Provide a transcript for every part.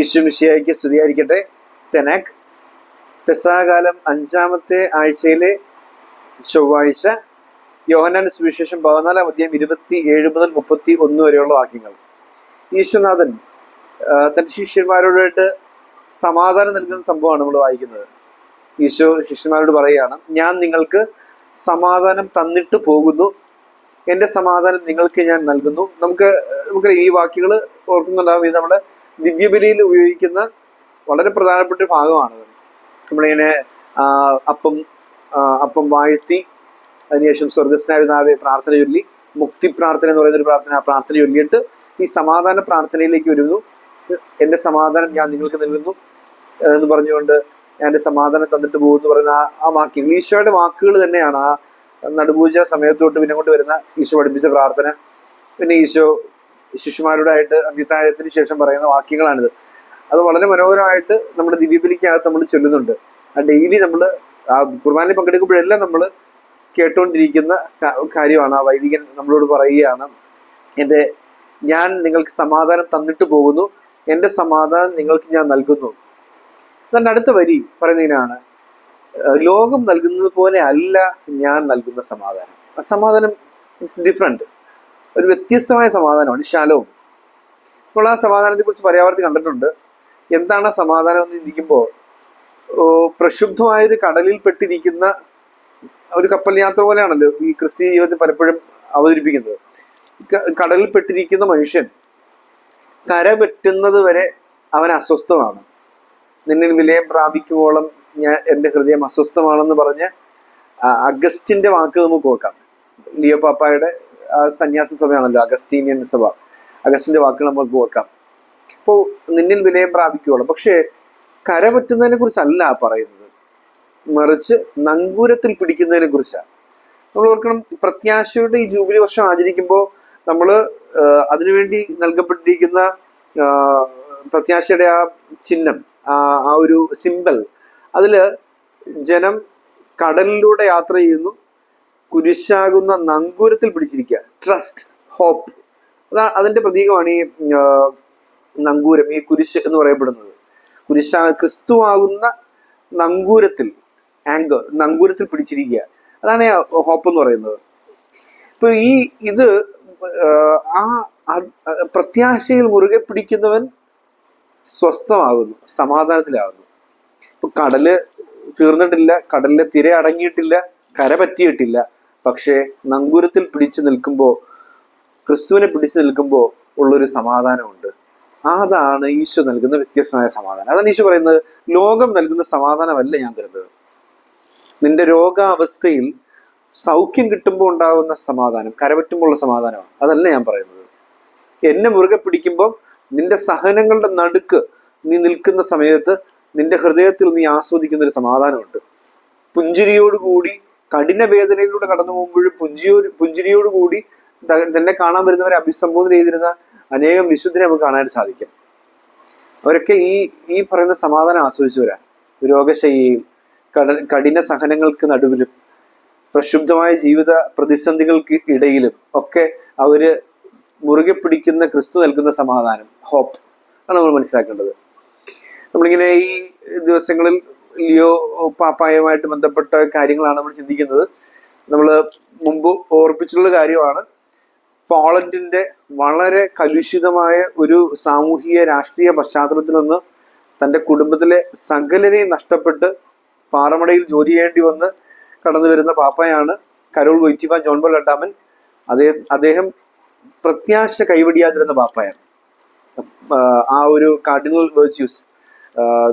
ഈശ്വമിശിയായിക്ക് സ്തുതിയായിരിക്കട്ടെ. തെനാക് പെസാകാലം അഞ്ചാമത്തെ ആഴ്ചയിലെ ചൊവ്വാഴ്ച യോഹനാൻ സുവിശേഷം പതിനാലാം അധ്യായം ഇരുപത്തി ഏഴ് മുതൽ മുപ്പത്തി ഒന്ന് വരെയുള്ള വാക്യങ്ങൾ. ഈശ്വനാഥൻ തന്റെ ശിഷ്യന്മാരോടായിട്ട് സമാധാനം നൽകുന്ന സംഭവമാണ് നമ്മൾ വായിക്കുന്നത്. ഈശോ ശിഷ്യന്മാരോട് പറയുകയാണ് ഞാൻ നിങ്ങൾക്ക് സമാധാനം തന്നിട്ട് പോകുന്നു. എന്റെ സമാധാനം നിങ്ങൾക്ക് ഞാൻ നൽകുന്നു. നമുക്ക് നമുക്ക് ഈ വാക്യങ്ങൾ ഓർക്കുന്നുണ്ടാവും. ഇത് നമ്മുടെ ദിവ്യബലിയിൽ ഉപയോഗിക്കുന്ന വളരെ പ്രധാനപ്പെട്ട ഭാഗമാണ് നമ്മളിങ്ങനെ അപ്പം അപ്പം വാഴ്ത്തി അതിനുശേഷം സ്വർഗസ്നാവിതാവെ പ്രാർത്ഥന ചൊല്ലി മുക്തി പ്രാർത്ഥന എന്ന് പറയുന്ന ഒരു പ്രാർത്ഥന ആ പ്രാർത്ഥന ചൊല്ലിയിട്ട് ഈ സമാധാന പ്രാർത്ഥനയിലേക്ക് വരുന്നു. എന്റെ സമാധാനം ഞാൻ നിങ്ങൾക്ക് നൽകുന്നു എന്ന് പറഞ്ഞുകൊണ്ട് ഞാൻ എന്റെ സമാധാനം തന്നിട്ട് പോകുന്നു പറയുന്ന ആ വാക്യങ്ങൾ ഈശോയുടെ വാക്കുകൾ തന്നെയാണ് ആ നടുപൂജ സമയത്തോട്ട് പിന്നെ കൊണ്ട് വരുന്ന ഈശോ പഠിപ്പിച്ച പ്രാർത്ഥന. പിന്നെ ഈശോ ശിശുമാരോടായിട്ട് അന്ത്യത്താഴത്തിന് ശേഷം പറയുന്ന വാക്യങ്ങളാണിത്. അത് വളരെ മനോഹരമായിട്ട് നമ്മുടെ ദിവ്യബലിക്കകത്ത് നമ്മൾ ചൊല്ലുന്നുണ്ട്. ആ ഡെയിലി നമ്മൾ ആ കുർബാനയിൽ പങ്കെടുക്കുമ്പോഴെല്ലാം നമ്മൾ കേട്ടുകൊണ്ടിരിക്കുന്ന കാര്യമാണ്. ആ വൈദികൻ നമ്മളോട് പറയുകയാണ് എന്റെ ഞാൻ നിങ്ങൾക്ക് സമാധാനം തന്നിട്ട് പോകുന്നു. എന്റെ സമാധാനം നിങ്ങൾക്ക് ഞാൻ നൽകുന്നു. അതിന്റെ അടുത്ത വരി പറയുന്നതിനാണ് ലോകം നൽകുന്നത് പോലെ അല്ല ഞാൻ നൽകുന്ന സമാധാനം. ആ സമാധാനം ഇറ്റ്സ് ഡിഫറെന്റ് ഒരു വ്യത്യസ്തമായ സമാധാനമാണ്. ശാലവും. ഇപ്പോൾ ആ സമാധാനത്തെ കുറിച്ച് പര്യാവർത്തി കണ്ടിട്ടുണ്ട്. എന്താണ് സമാധാനം എന്ന് ചിന്തിക്കുമ്പോൾ പ്രക്ഷുബ്ധമായൊരു കടലിൽ പെട്ടിരിക്കുന്ന ഒരു കപ്പൽ യാത്ര പോലെയാണല്ലോ ഈ ക്രിസ്തീയ ജീവിതത്തിൽ പലപ്പോഴും അവതരിപ്പിക്കുന്നത്. കടലിൽ പെട്ടിരിക്കുന്ന മനുഷ്യൻ കര പറ്റുന്നത് വരെ അവൻ അസ്വസ്ഥമാണ് നിന്നിൽ വിലയം പ്രാപിക്കുവോളം ഞാൻ എന്റെ ഹൃദയം അസ്വസ്ഥമാണെന്ന് പറഞ്ഞ് അഗസ്റ്റിന്റെ വാക്ക് നമുക്ക് നോക്കാം ലിയോ പാപ്പായുടെ സന്യാസ സഭയാണല്ലോ അഗസ്റ്റീനിയൻ സഭ. അഗസ്റ്റിന്റെ വാക്കുകൾ നമുക്ക് ഓർക്കാം. അപ്പോൾ നിന്നിൽ വിലയം പ്രാപിക്കുവോളം. പക്ഷേ കര പറ്റുന്നതിനെ കുറിച്ചല്ല പറയുന്നത്. മറിച്ച് നങ്കൂരത്തിൽ പിടിക്കുന്നതിനെ കുറിച്ചാണ്. നമ്മൾ ഓർക്കണം പ്രത്യാശയുടെ ഈ ജൂബിലി വർഷം ആചരിക്കുമ്പോൾ നമ്മൾ അതിനുവേണ്ടി നൽകപ്പെട്ടിരിക്കുന്ന പ്രത്യാശയുടെ ആ ചിഹ്നം ആ ഒരു സിമ്പൽ അതിൽ ജനം കടലിലൂടെ യാത്ര ചെയ്യുന്നു. കുരിശാകുന്ന നങ്കൂരത്തിൽ പിടിച്ചിരിക്കുക. ട്രസ്റ്റ് ഹോപ്പ് അതാ അതിന്റെ പ്രതീകമാണ് ഈ നങ്കൂരം ഈ കുരിശ് എന്ന് പറയപ്പെടുന്നത്. കുരിശാ ക്രിസ്തുവാകുന്ന നങ്കൂരത്തിൽ ആങ്കർ നങ്കൂരത്തിൽ പിടിച്ചിരിക്കുക. അതാണ് ഹോപ്പ് എന്ന് പറയുന്നത്. ഇപ്പൊ ഈ ഇത് ആ പ്രത്യാശയിൽ മുറുകെ പിടിക്കുന്നവൻ സ്വസ്ഥമാകുന്നു സമാധാനത്തിലാകുന്നു. ഇപ്പൊ കടൽ തീർന്നിട്ടില്ല കടലിലെ തിര അടങ്ങിയിട്ടില്ല കര പറ്റിയിട്ടില്ല. പക്ഷേ നങ്കൂരത്തിൽ പിടിച്ചു നിൽക്കുമ്പോൾ ക്രിസ്തുവിനെ പിടിച്ചു നിൽക്കുമ്പോൾ ഉള്ളൊരു സമാധാനമുണ്ട്. അതാണ് ഈശോ നൽകുന്ന വ്യത്യസ്തമായ സമാധാനം. അതാണ് ഈശോ പറയുന്നത് ലോകം നൽകുന്ന സമാധാനമല്ല ഞാൻ തരുന്നത്. നിന്റെ രോഗാവസ്ഥയിൽ സൗഖ്യം കിട്ടുമ്പോൾ ഉണ്ടാകുന്ന സമാധാനം കരപറ്റുമ്പോഴുള്ള സമാധാനമാണ്. അതല്ല ഞാൻ പറയുന്നത്. എന്നെ മുറുകെ പിടിക്കുമ്പോൾ നിന്റെ സഹനങ്ങളുടെ നടുക്ക് നീ നിൽക്കുന്ന സമയത്ത് നിന്റെ ഹൃദയത്തിൽ നീ ആസ്വദിക്കുന്ന ഒരു സമാധാനമുണ്ട്. പുഞ്ചിരിയോടുകൂടി കഠിന വേദനയിലൂടെ കടന്നു പോകുമ്പോഴും പുഞ്ചിയോ പുഞ്ചിരിയോടുകൂടി തന്നെ കാണാൻ വരുന്നവരെ അഭിസംബോധന ചെയ്തിരുന്ന അനേകം വിശുദ്ധരെ നമുക്ക് കാണാനായിട്ട് സാധിക്കും. അവരൊക്കെ ഈ ഈ പറയുന്ന സമാധാനം ആസ്വദിച്ചവരാ. രോഗശയ്യയും കട കഠിന സഹനങ്ങൾക്ക് നടുവിലും പ്രക്ഷുബ്ധമായ ജീവിത പ്രതിസന്ധികൾക്ക് ഇടയിലും ഒക്കെ അവർ മുറുകെ പിടിക്കുന്ന ക്രിസ്തു നൽകുന്ന സമാധാനം ഹോപ്പ് ആണ് നമ്മൾ മനസ്സിലാക്കേണ്ടത്. നമ്മളിങ്ങനെ ഈ ദിവസങ്ങളിൽ ലിയോ പാപ്പായുമായിട്ട് ബന്ധപ്പെട്ട കാര്യങ്ങളാണ് നമ്മൾ ചിന്തിക്കുന്നത്. നമ്മൾ മുമ്പ് ഓർപ്പിച്ചിട്ടുള്ള കാര്യമാണ്. പോളണ്ടിന്റെ വളരെ കലുഷിതമായ ഒരു സാമൂഹിക രാഷ്ട്രീയ പശ്ചാത്തലത്തിൽ നിന്ന് തന്റെ കുടുംബത്തിലെ സകലരെയും നഷ്ടപ്പെട്ട് പാറമടയിൽ ജോലി ചെയ്യേണ്ടി വന്ന് കടന്നു വരുന്ന പാപ്പയാണ് കരോൾ വൈറ്റിവ ജോൺ ബോൾ രണ്ടാമൻ. അദ്ദേഹം അദ്ദേഹം പ്രത്യാശ കൈവടിയാതിരുന്ന പാപ്പയാണ്. ആ ഒരു കാർഡിനൽ വേർച്യൂസ്.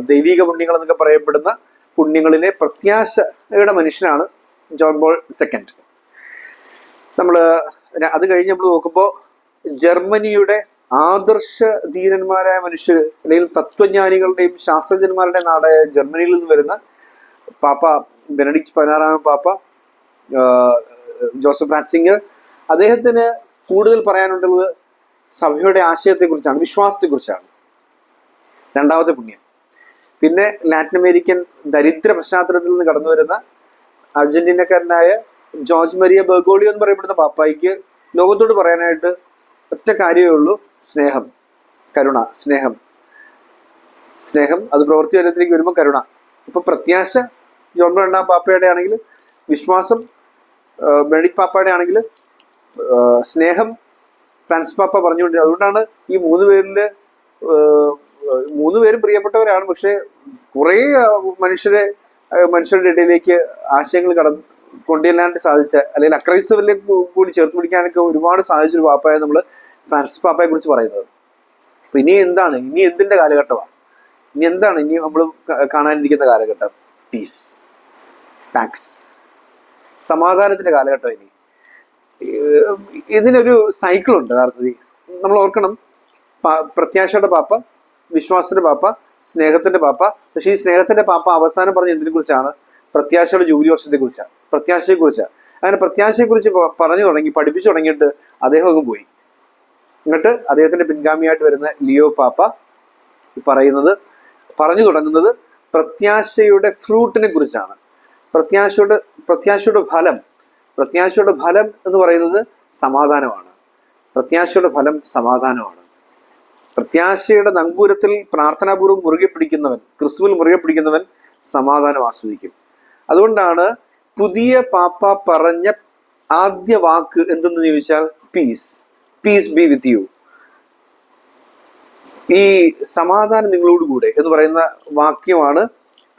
ദൈവിക പുണ്യങ്ങൾ എന്നൊക്കെ പറയപ്പെടുന്ന പുണ്യങ്ങളിലെ പ്രത്യാശയുടെ മനുഷ്യനാണ് ജോൺ ബോൾ സെക്കൻഡ്. നമ്മൾ അത് കഴിഞ്ഞ് നമ്മൾ നോക്കുമ്പോൾ ജർമ്മനിയുടെ ആദർശ ധീരന്മാരായ അല്ലെങ്കിൽ തത്വജ്ഞാനികളുടെയും ശാസ്ത്രജ്ഞന്മാരുടെയും നാടായ ജർമ്മനിയിൽ നിന്ന് വരുന്ന പാപ്പ ബെനഡിക്റ്റ് പതിനാറാമൻ പാപ്പ ജോസഫ് റാറ്റ്സിംഗർ അദ്ദേഹത്തിന് കൂടുതൽ പറയാനുള്ളത് സഭയുടെ ആശയത്തെക്കുറിച്ചാണ് വിശ്വാസത്തെക്കുറിച്ചാണ്. രണ്ടാമത്തെ പുണ്യം. പിന്നെ ലാറ്റിൻ അമേരിക്കൻ ദരിദ്ര പശ്ചാത്തലത്തിൽ നിന്ന് കടന്നു വരുന്ന അർജന്റീനക്കാരനായ ജോർജ് മരിയ ബെർഗോളിയോ എന്ന് പറയപ്പെടുന്ന പാപ്പായിക്ക് ലോകത്തോട് പറയാനായിട്ട് ഒറ്റ കാര്യമേ ഉള്ളൂ സ്നേഹം. കരുണ സ്നേഹം. സ്നേഹം അത് പ്രവൃത്തി വരത്തിലേക്ക് വരുമ്പോൾ കരുണ. ഇപ്പൊ പ്രത്യാശ ജോൺ രണ്ടാം പാപ്പയുടെ ആണെങ്കിൽ വിശ്വാസം ബെനഡിക് പാപ്പയുടെ ആണെങ്കിൽ സ്നേഹം ഫ്രാൻസ് പാപ്പ പറഞ്ഞുകൊണ്ട് അതുകൊണ്ടാണ് ഈ മൂന്ന് ഏഹ്, മൂന്ന് പേരും പ്രിയപ്പെട്ടവരാണ്. പക്ഷെ കുറേ മനുഷ്യരെ മനുഷ്യരുടെ ഇടയിലേക്ക് ആശയങ്ങൾ കട കൊണ്ടുചെല്ലാണ്ട് സാധിച്ച അല്ലെങ്കിൽ അക്രൈസ്തവരിലേക്ക് കൂടി ചേർത്ത് പിടിക്കാനൊക്കെ ഒരുപാട് സാധിച്ചൊരു പാപ്പായ നമ്മൾ ഫ്രാൻസിസ് പാപ്പയെ കുറിച്ച് പറയുന്നത്. അപ്പൊ ഇനി എന്താണ്? ഇനി എന്തിന്റെ കാലഘട്ടമാണ്? ഇനി എന്താണ്? ഇനി നമ്മൾ കാണാനിരിക്കുന്ന കാലഘട്ടം? പീസ് പാക്സ് സമാധാനത്തിന്റെ കാലഘട്ടം ഇനി. ഇതിനൊരു സൈക്കിൾ ഉണ്ട് യഥാർത്ഥത്തിൽ. നമ്മൾ ഓർക്കണം പ്രത്യാശയുടെ പാപ്പ വിശ്വാസത്തിന്റെ പാപ്പ സ്നേഹത്തിന്റെ പാപ്പ. പക്ഷേ ഈ സ്നേഹത്തിന്റെ പാപ്പ അവസാനം പറഞ്ഞ എന്തിനെ കുറിച്ചാണ്? പ്രത്യാശയുടെ ജൂബിലി വർഷത്തെ കുറിച്ചാണ്. പ്രത്യാശയെ കുറിച്ചാണ് അങ്ങനെ പ്രത്യാശയെ കുറിച്ച് പറഞ്ഞു തുടങ്ങി പഠിപ്പിച്ചു തുടങ്ങിയിട്ട് അദ്ദേഹം അങ്ങ് പോയി. എന്നിട്ട് അദ്ദേഹത്തിന്റെ പിൻഗാമിയായിട്ട് വരുന്ന ലിയോ പാപ്പ പറയുന്നത് പറഞ്ഞു തുടങ്ങുന്നത് പ്രത്യാശയുടെ ഫ്രൂട്ടിനെ കുറിച്ചാണ്. പ്രത്യാശയുടെ പ്രത്യാശയുടെ ഫലം പ്രത്യാശയുടെ ഫലം എന്ന് പറയുന്നത് സമാധാനമാണ്. പ്രത്യാശയുടെ ഫലം സമാധാനമാണ്. പ്രത്യാശയുടെ നങ്കൂരത്തിൽ പ്രാർത്ഥനാപൂർവം മുറുകെ പിടിക്കുന്നവൻ ക്രിസ്തുവിൽ മുറുകെ പിടിക്കുന്നവൻ സമാധാനം ആസ്വദിക്കും. അതുകൊണ്ടാണ് പുതിയ പാപ്പ പറഞ്ഞ ആദ്യ വാക്ക് എന്തെന്ന് ചോദിച്ചാൽ peace peace be with you ഈ സമാധാനം നിങ്ങളോട് കൂടെ എന്ന് പറയുന്ന വാക്യമാണ്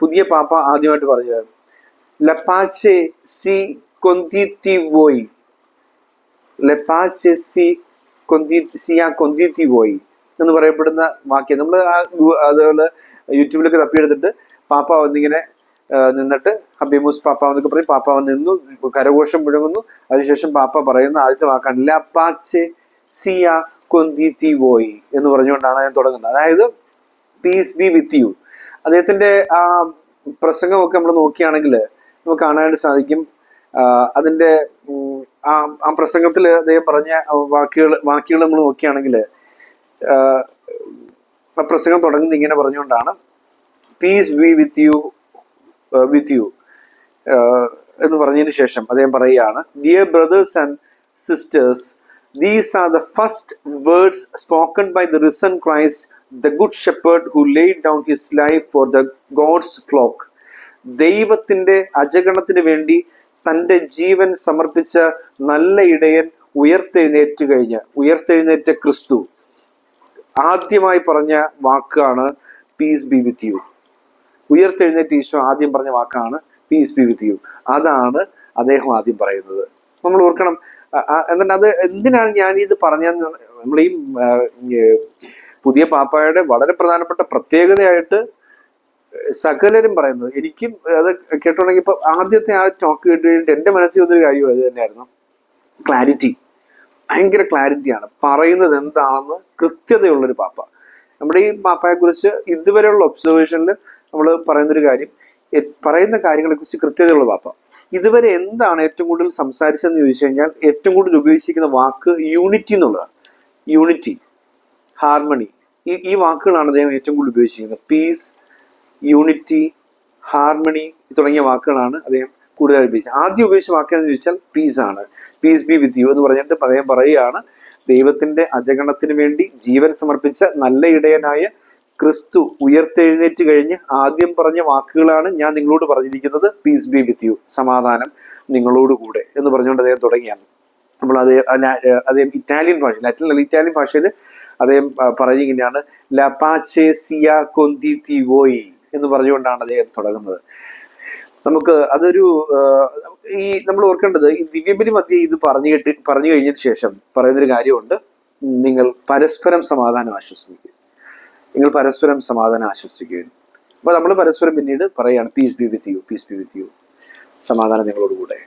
പുതിയ പാപ്പ ആദ്യമായിട്ട് പറഞ്ഞത്. ലപ്പാച്ചെ സി കൊന്തിത്തി വോയി. ലപ്പാച്ചെ സി കൊന്തി സിയ കൊന്തിത്തി വോയി. എന്ന് പറയപ്പെടുന്ന വാക്യം. നമ്മൾ ആ അതുപോലെ യൂട്യൂബിലൊക്കെ തപ്പിയെടുത്തിട്ട് പാപ്പ വന്നിങ്ങനെ നിന്നിട്ട് ഹബീമൂസ് പാപ്പ എന്നൊക്കെ പറയും. പാപ്പ നിന്നു കരഘോഷം മുഴങ്ങുന്നു. അതിനുശേഷം പാപ്പ പറയുന്ന ആദ്യത്തെ വാക്കാണ് ലപ്പാച്ചെ സിയ വോയി എന്ന് പറഞ്ഞുകൊണ്ടാണ് ഞാൻ തുടങ്ങുന്നത്. അതായത് പീസ് ബി വിത്ത് യു അദ്ദേഹത്തിന്റെ ആ പ്രസംഗമൊക്കെ നമ്മൾ നോക്കുകയാണെങ്കിൽ നമുക്ക് കാണാനായിട്ട് സാധിക്കും. അതിന്റെ ആ ആ പ്രസംഗത്തിൽ അദ്ദേഹം പറഞ്ഞ വാക്കുകൾ വാക്കുകൾ നമ്മൾ നോക്കുകയാണെങ്കിൽ പ്രസംഗം തുടങ്ങുന്നത് ഇങ്ങനെ പറഞ്ഞുകൊണ്ടാണ്. Peace be with you with you എന്ന് പറഞ്ഞതിന് ശേഷം അദ്ദേഹം പറയുകയാണ് dear brothers and sisters these are the first words spoken by the risen Christ the good shepherd who laid down his life for the God's flock ദൈവത്തിന്റെ അജഗണത്തിന് വേണ്ടി തന്റെ ജീവൻ സമർപ്പിച്ച നല്ല ഇടയൻ ഉയർത്തെഴുന്നേറ്റ് കഴിഞ്ഞ് ഉയർത്തെഴുന്നേറ്റ ക്രിസ്തു. ആദ്യമായി പറഞ്ഞ വാക്കാണ് പീസ് ബി വിത്ത് യു ഉയർത്തെഴുന്നേറ്റ് ഈശോ ആദ്യം പറഞ്ഞ വാക്കാണ് പീസ് ബി വിത്ത് യു അതാണ് അദ്ദേഹം ആദ്യം പറയുന്നത്. നമ്മൾ ഓർക്കണം എന്നിട്ട് അത് എന്തിനാണ് ഞാൻ ഇത് പറഞ്ഞതെന്ന് നമ്മൾ ഈ പുതിയ പാപ്പായുടെ വളരെ പ്രധാനപ്പെട്ട പ്രത്യേകതയായിട്ട് സകലരും പറയുന്നത്. എനിക്കും അത് കേട്ടോണെങ്കിൽ ഇപ്പൊ ആദ്യത്തെ ആ ടോക്ക് കേട്ട് കഴിഞ്ഞിട്ട് എന്റെ മനസ്സിൽ വന്നൊരു കാര്യം അത് തന്നെയായിരുന്നു. ക്ലാരിറ്റി ഭയങ്കര ക്ലാരിറ്റിയാണ്. പറയുന്നത് എന്താണെന്ന് കൃത്യതയുള്ളൊരു പാപ്പ. നമ്മുടെ ഈ പാപ്പയെ കുറിച്ച് ഇതുവരെയുള്ള ഒബ്സർവേഷനിൽ നമ്മൾ പറയുന്നൊരു കാര്യം പറയുന്ന കാര്യങ്ങളെ കുറിച്ച് കൃത്യതയുള്ള പാപ്പ. ഇതുവരെ എന്താണ് ഏറ്റവും കൂടുതൽ സംസാരിച്ചതെന്ന് ചോദിച്ചു കഴിഞ്ഞാൽ ഏറ്റവും കൂടുതൽ ഉപയോഗിച്ചിരിക്കുന്ന വാക്ക് യൂണിറ്റി എന്നുള്ളതാണ്. യൂണിറ്റി ഹാർമണി ഈ ഈ വാക്കുകളാണ് അദ്ദേഹം ഏറ്റവും കൂടുതൽ ഉപയോഗിച്ചിരിക്കുന്നത്. പീസ് യൂണിറ്റി ഹാർമണി തുടങ്ങിയ വാക്കുകളാണ് അദ്ദേഹം കൂടുതൽ ഉപയോഗിച്ചത് ആദ്യം ഉപയോഗിച്ച എന്ന് ചോദിച്ചാൽ പീസ് ആണ്. പീസ് ബി വിത്ത് യു എന്ന് പറഞ്ഞിട്ട് അദ്ദേഹം പറയുകയാണ്. ദൈവത്തിന്റെ അജഗണത്തിന് വേണ്ടി ജീവൻ സമർപ്പിച്ച നല്ല ഇടയനായ ക്രിസ്തു ഉയർത്തെഴുന്നേറ്റ് കഴിഞ്ഞ് ആദ്യം പറഞ്ഞ വാക്കുകളാണ് ഞാൻ നിങ്ങളോട് പറഞ്ഞിരിക്കുന്നത്. പീസ് ബി വിത്ത് യു സമാധാനം നിങ്ങളോട് കൂടെ എന്ന് പറഞ്ഞുകൊണ്ട് അദ്ദേഹം തുടങ്ങിയാണ്. നമ്മൾ അതേ അതേ ഇറ്റാലിയൻ ഭാഷ ലാറ്റിൻ അല്ല ഇറ്റാലിയൻ ഭാഷയിൽ അദ്ദേഹം പറഞ്ഞിങ്ങനെയാണ് ലപാച്ചെ സിയ കൊന്തി തിവോയി എന്ന് പറഞ്ഞുകൊണ്ടാണ് അദ്ദേഹം തുടങ്ങുന്നത്. നമുക്ക് അതൊരു ഈ നമ്മൾ ഓർക്കേണ്ടത് ഈ ദിവ്യബലി മധ്യ ഇത് പറഞ്ഞു കേട്ട് പറഞ്ഞു കഴിഞ്ഞതിന് ശേഷം പറയുന്നൊരു കാര്യമുണ്ട്. നിങ്ങൾ പരസ്പരം സമാധാനം ആശ്വസിപ്പിക്കുക. നിങ്ങൾ പരസ്പരം സമാധാനം ആശ്വസിക്കുക അപ്പൊ നമ്മൾ പരസ്പരം പിന്നീട് പറയുകയാണ് peace be with you peace be with you സമാധാനം നിങ്ങളോടുകൂടെ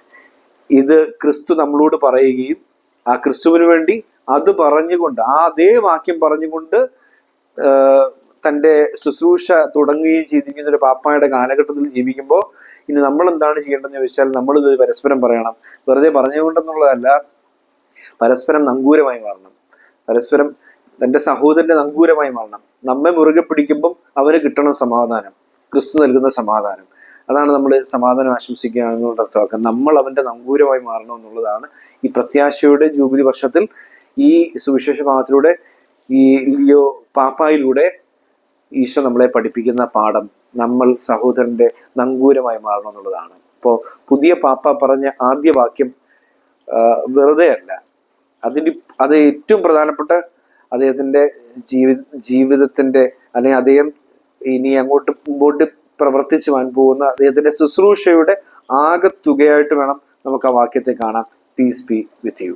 ഇത് ക്രിസ്തു നമ്മളോട് പറയുകയും ആ ക്രിസ്തുവിന് വേണ്ടി അത് പറഞ്ഞുകൊണ്ട് ആ അതേ വാക്യം പറഞ്ഞുകൊണ്ട് തന്റെ ശുശ്രൂഷ തുടങ്ങുകയും ചെയ്തിരിക്കുന്ന ഒരു പാപ്പായുടെ കാലഘട്ടത്തിൽ ജീവിക്കുമ്പോൾ ഇനി നമ്മൾ എന്താണ് ചെയ്യേണ്ടതെന്ന് ചോദിച്ചാൽ നമ്മൾ ഇത് പരസ്പരം പറയണം. വെറുതെ പറഞ്ഞുകൊണ്ടെന്നുള്ളതല്ല പരസ്പരം നങ്കൂരമായി മാറണം. പരസ്പരം തന്റെ സഹോദരന്റെ നങ്കൂരമായി മാറണം. നമ്മെ മുറുകെ പിടിക്കുമ്പം അവന് കിട്ടണം സമാധാനം. ക്രിസ്തു നൽകുന്ന സമാധാനം. അതാണ് നമ്മൾ സമാധാനം ആശംസിക്കുക എന്നുള്ള അർത്ഥമാക്കുക നമ്മൾ അവന്റെ നങ്കൂരമായി മാറണം എന്നുള്ളതാണ് ഈ പ്രത്യാശയുടെ ജൂബിലി വർഷത്തിൽ ഈ സുവിശേഷ ഭാഗത്തിലൂടെ ഈ ലിയോ പാപ്പായിലൂടെ ഈശോ നമ്മളെ പഠിപ്പിക്കുന്ന പാഠം നമ്മൾ സഹോദരന്റെ നങ്കൂരമായി മാറണം എന്നുള്ളതാണ്. ഇപ്പോൾ പുതിയ പാപ്പ പറഞ്ഞ ആദ്യ വാക്യം വെറുതെ അല്ല. അതിന് അത് ഏറ്റവും പ്രധാനപ്പെട്ട അദ്ദേഹത്തിന്റെ ജീവി ജീവിതത്തിന്റെ അല്ലെങ്കിൽ അദ്ദേഹം ഇനി അങ്ങോട്ട് മുമ്പോട്ട് പ്രവർത്തിച്ചു വാൻ പോകുന്ന അദ്ദേഹത്തിന്റെ ശുശ്രൂഷയുടെ ആകെ തുകയായിട്ട് വേണം നമുക്ക് ആ വാക്യത്തെ കാണാം. Piece be with U